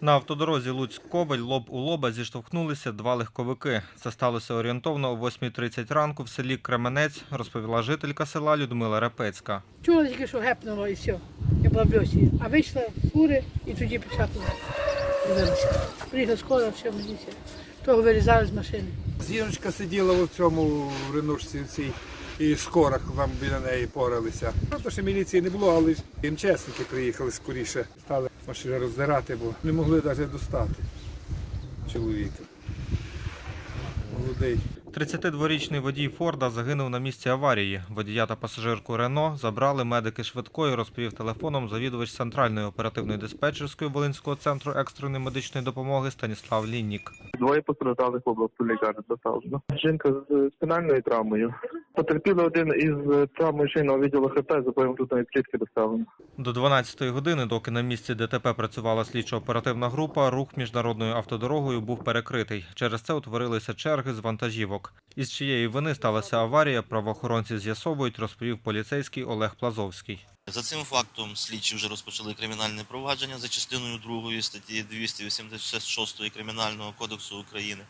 На автодорозі Луцьк-Ковель лоб у лоба зіштовхнулися два легковики. Це сталося орієнтовно о 8.30 ранку в селі Кременець, розповіла жителька села Людмила Репецька. Чула тільки, що гепнуло і все. Я була в льосі. А вийшла з фури і тоді почала дивилася. Приїхала скоро, все мені все. Того вирізали з машини. Жіночка сиділа в цьому в ренушці цій і скорах там біля неї поралися. Правда, що міліції не було, але МЧСники приїхали скоріше. Стали машини роздирати, бо не могли навіть достати чоловіка. Молодий. 32-річний водій Форда загинув на місці аварії. Водія та пасажирку Рено забрали медики швидкої, розповів телефоном завідувач центральної оперативної диспетчерської Волинського центру екстреної медичної допомоги Станіслав Ліннік. Двоє постраждалих в області лікарні доставлено. Жінка з спінальною травмою. Потерпілий один із травмою шийного відділу ХП за тут клітки доставлено. До 12-ї години, доки на місці ДТП працювала слідчо-оперативна група, рух міжнародною автодорогою був перекритий. Через це утворилися черги з вантажівок. Із чиєї вини сталася аварія, правоохоронці з'ясовують, розповів поліцейський Олег Плазовський. За цим фактом слідчі вже розпочали кримінальне провадження за частиною 2 статті 286 Кримінального кодексу України.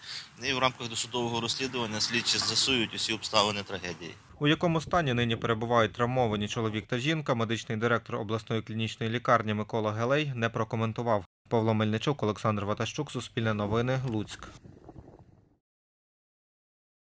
І в рамках досудового розслідування слідчі з'ясують усі обставини трагедії. У якому стані нині перебувають травмовані чоловік та жінка, медичний директор обласної клінічної лікарні Микола Гелей не прокоментував. Павло Мельничук, Олександр Ватащук, Суспільне новини, Луцьк.